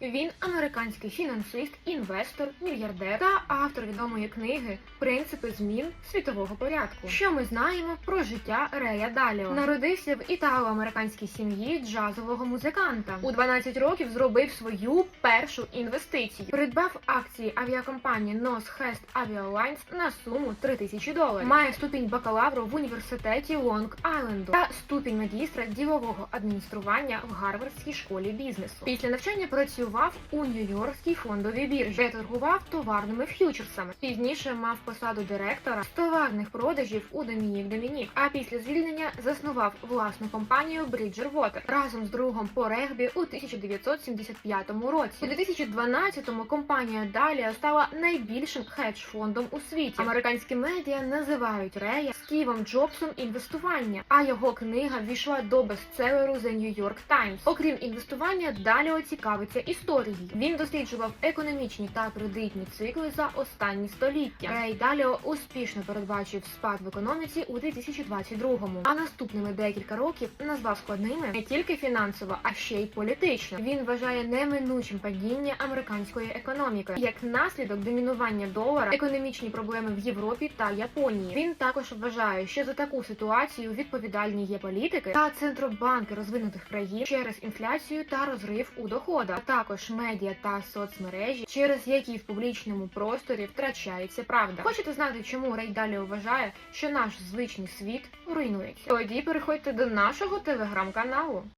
Він американський фінансист, інвестор, мільярдер та автор відомої книги Принципи змін світового порядку. Що ми знаємо про життя Рея Даліо? Народився в італо-американській сім'ї джазового музиканта. У 12 років зробив свою першу інвестицію. Придбав акції авіакомпанії North West Avialines на суму 3000 доларів. Має ступінь бакалавру в університеті Лонг-Айленду та ступінь магістра ділового адміністрування в Гарвардській школі бізнесу. Після навчання працював у Нью-Йоркській фондовій біржі, де торгував товарними ф'ючерсами. Пізніше мав посаду директора товарних продажів у Домінік Домінік. А після звільнення заснував власну компанію Bridgerwater разом з другом по регбі у 1975 році. У 2012-му компанія Далія стала найбільшим хедж-фондом у світі. Американські медіа називають Рея Стівом Джобсом інвестування, а його книга ввійшла до бестселеру The New York Times. Окрім інвестування, Даліо цікавиться історією. Він досліджував економічні та кредитні цикли за останні століття. Рей Даліо успішно передбачив спад в економіці у 2022-му, а наступними декілька років назвав складними не тільки фінансово, а ще й політично. Він вважає неминучим падіння американської економіки як наслідок домінування долара, економічні проблеми в Європі та Японії. Він також вважає, що за таку ситуацію відповідальні є політики та центробанки розвинутих країн через інфляцію та розрив у доходах, а також медіа та соцмережі, через які в публічному просторі втрачається правда. Хочете знати, чому Рей далі вважає, що наш звичний світ руйнується? Тоді переходьте до нашого телеграм-каналу.